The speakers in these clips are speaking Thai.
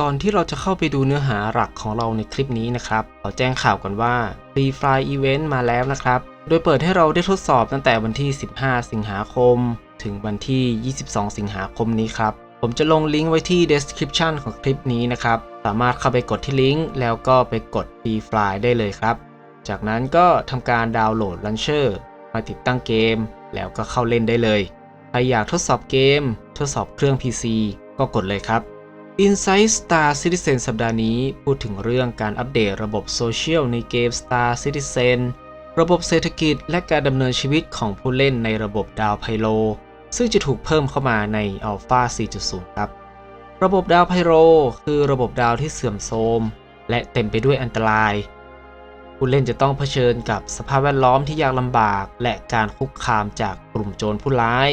ก่อนที่เราจะเข้าไปดูเนื้อหาหลักของเราในคลิปนี้นะครับ ขอแจ้งข่าวกันว่า Free Fly Event มาแล้วนะครับ โดยเปิดให้เราได้ทดสอบตั้งแต่วันที่ 15 สิงหาคม ถึงวันที่ 22 สิงหาคมนี้ครับ ผมจะลงลิงก์ไว้ที่ description ของคลิปนี้นะครับ สามารถเข้าไปกดที่ลิงก์แล้วก็ไปกด Free Fly ได้เลยครับ จากนั้นก็ทำการดาวน์โหลด Launcher มาติดตั้งเกม แล้วก็เข้าเล่นได้เลย ใครอยากทดสอบเกม ทดสอบเครื่อง PC ก็กดเลยครับ Inside Star Citizen สัปดาห์นี้พูดถึงเรื่องการอัปเดตระบบโซเชียลในเกม Star Citizen ระบบเศรษฐกิจและการดำเนินชีวิตของผู้เล่นในระบบดาวไพโล ซึ่งจะถูกเพิ่มเข้ามาใน Alpha 4.0 ครับ ระบบดาวไพโลคือระบบดาวที่เสื่อมโทรม และเต็มไปด้วยอันตราย ผู้เล่นจะต้องเผชิญกับสภาพแวดล้อมที่ยากลำบาก และการคุกคามจากกลุ่มโจรผู้ร้าย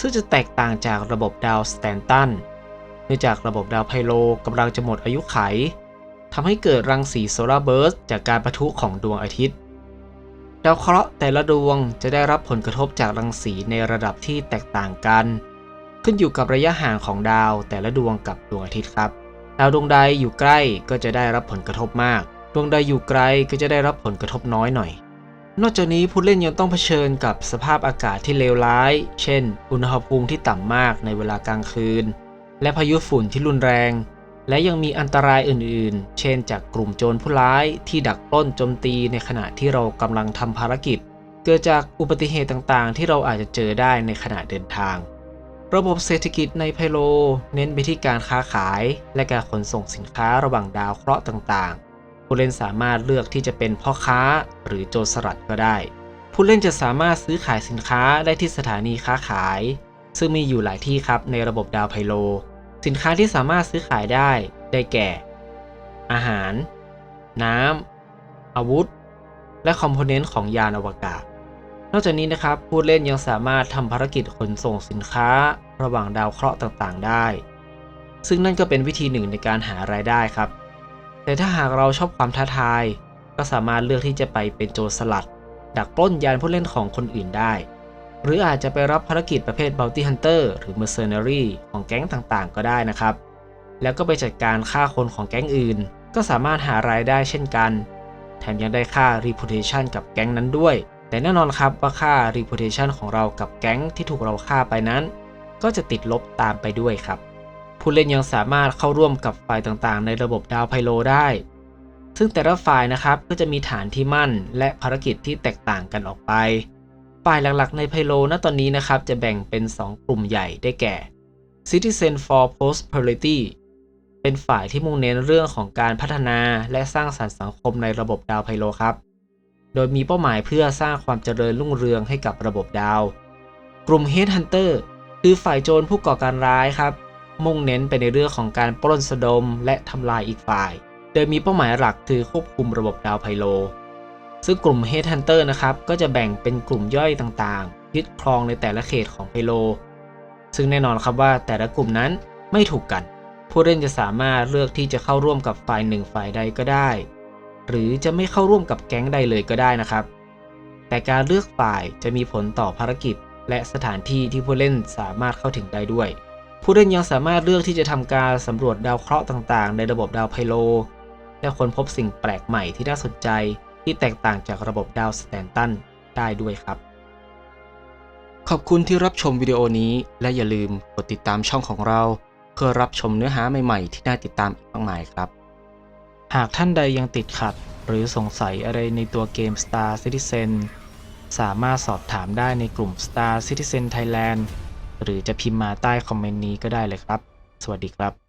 ซึ่งจะแตกต่างจากระบบดาวสแตนตัน เนื่องจากระบบดาวไพโลกำลังจะหมดอายุไขทำให้เกิดรังสีโซลาร์เบิร์สจากการประทุของดวงอาทิตย์ ดาวเคราะห์แต่ละดวงจะได้รับผลกระทบจากรังสีในระดับที่แตกต่างกัน ขึ้นอยู่กับระยะห่างของดาวแต่ละดวงกับดวงอาทิตย์ครับ ดาวดวงใดอยู่ใกล้ก็จะได้รับผลกระทบมาก ดวงใดอยู่ไกลก็จะได้รับผลกระทบน้อยหน่อย นอกจากนี้ผู้เล่นยังต้องเผชิญกับสภาพอากาศที่เลวร้าย เช่น อุณหภูมิที่ต่ำมากในเวลากลางคืน และพายุฝุ่นที่รุนแรง และยังมีอันตรายอื่นๆ เช่นจากกลุ่มโจรผู้ร้ายที่ดักปล้นโจมตีในขณะที่เรากำลังทำภารกิจ เกิดจากอุบัติเหตุต่างๆ ที่เราอาจจะเจอได้ในขณะเดินทาง ระบบเศรษฐกิจในไพโล เน้นไปที่การค้าขาย และการขนส่งสินค้าระหว่างดาวเคราะห์ต่างๆ ผู้เล่นสามารถเลือกที่จะเป็นพ่อค้าหรือโจรสลัดก็ได้ผู้เล่นจะสามารถซื้อขายสินค้าได้ที่สถานีค้าขาย ซึ่งมีอยู่หลายที่ครับในระบบดาวไพโล สินค้าที่สามารถซื้อขายได้ได้แก่ อาหาร น้ำ อาวุธ และคอมโพเนนต์ของยานอวกาศ นอกจากนี้นะครับผู้เล่นยังสามารถทำภารกิจขนส่งสินค้าระหว่างดาวเคราะห์ต่างๆ ได้ ซึ่งนั่นก็เป็นวิธีหนึ่งในการหารายได้ครับ แต่ถ้าหากเราชอบความท้าทาย ก็สามารถเลือกที่จะไปเป็นโจรสลัด ดักปล้นยานผู้เล่นของคนอื่นได้ หรืออาจจะไปรับภารกิจประเภท Bounty Hunter หรือ Mercenary ของแก๊งต่างๆ ก็ได้นะครับ แล้วก็ไปจัดการฆ่าคนของแก๊งอื่น ก็สามารถหารายได้เช่นกัน แถมยังได้ค่า Reputation กับแก๊งนั้นด้วย แต่แน่นอนครับว่าค่า Reputation ของเรากับแก๊งที่ถูกเราฆ่าไปนั้น ก็จะติดลบตามไปด้วยครับ ผู้เล่นยังสามารถเข้าร่วมกับฝ่ายต่างๆ ในระบบดาวไพโลได้ซึ่งแต่ละฝ่ายนะครับก็จะมีฐานที่มั่นและภารกิจที่แตกต่างกันออกไป ฝ่ายหลักๆในไพโลณตอนนี้นะครับ จะแบ่งเป็น 2 กลุ่มใหญ่ได้แก่ Citizen for Prosperity เป็นฝ่ายที่มุ่งเน้นเรื่องของการพัฒนาและสร้างสรรค์สังคมในระบบดาวไพโลครับ โดยมีเป้าหมายเพื่อสร้างความเจริญรุ่งเรืองให้กับระบบดาว กลุ่ม Headhunter คือฝ่ายโจรผู้ก่อการร้ายครับ มุ่งเน้นไปในเรื่องของการปล้นสะดมและทำลายอีกฝ่าย โดยมีเป้าหมายหลักคือควบคุมระบบดาวไพโล ซึ่งกลุ่ม Headhunter นะครับ ก็จะแบ่งเป็นกลุ่มย่อยต่างๆ ยึดครองในแต่ละเขตของไพโล ซึ่งแน่นอนครับว่าแต่ละกลุ่มนั้นไม่ถูกกัน ผู้เล่นจะสามารถเลือกที่จะเข้าร่วมกับฝ่ายหนึ่งฝ่ายใดก็ได้ หรือจะไม่เข้าร่วมกับแก๊งใดเลยก็ได้นะครับ แต่การเลือกฝ่ายจะมีผลต่อภารกิจ และสถานที่ที่ผู้เล่นสามารถเข้าถึงได้ด้วย ผู้เล่นยังสามารถเลือกที่จะทำการสำรวจดาวเคราะห์ต่างๆ ในระบบดาวไพโลและค้นพบสิ่งแปลกใหม่ที่น่าสนใจ ที่แตกต่างจากระบบดาวสแตนตันได้ด้วยครับ ขอบคุณที่รับชมวิดีโอนี้ และอย่าลืมกดติดตามช่องของเรา เพื่อรับชมเนื้อหาใหม่ ๆ ที่น่าติดตามอีกมากมายครับ หากท่านใดยังติดขัด หรือสงสัยอะไรในตัวเกม Star Citizen สามารถสอบถามได้ในกลุ่ม Star Citizen Thailand หรือจะพิมพ์มาใต้คอมเมนต์นี้ก็ได้เลยครับ สวัสดีครับ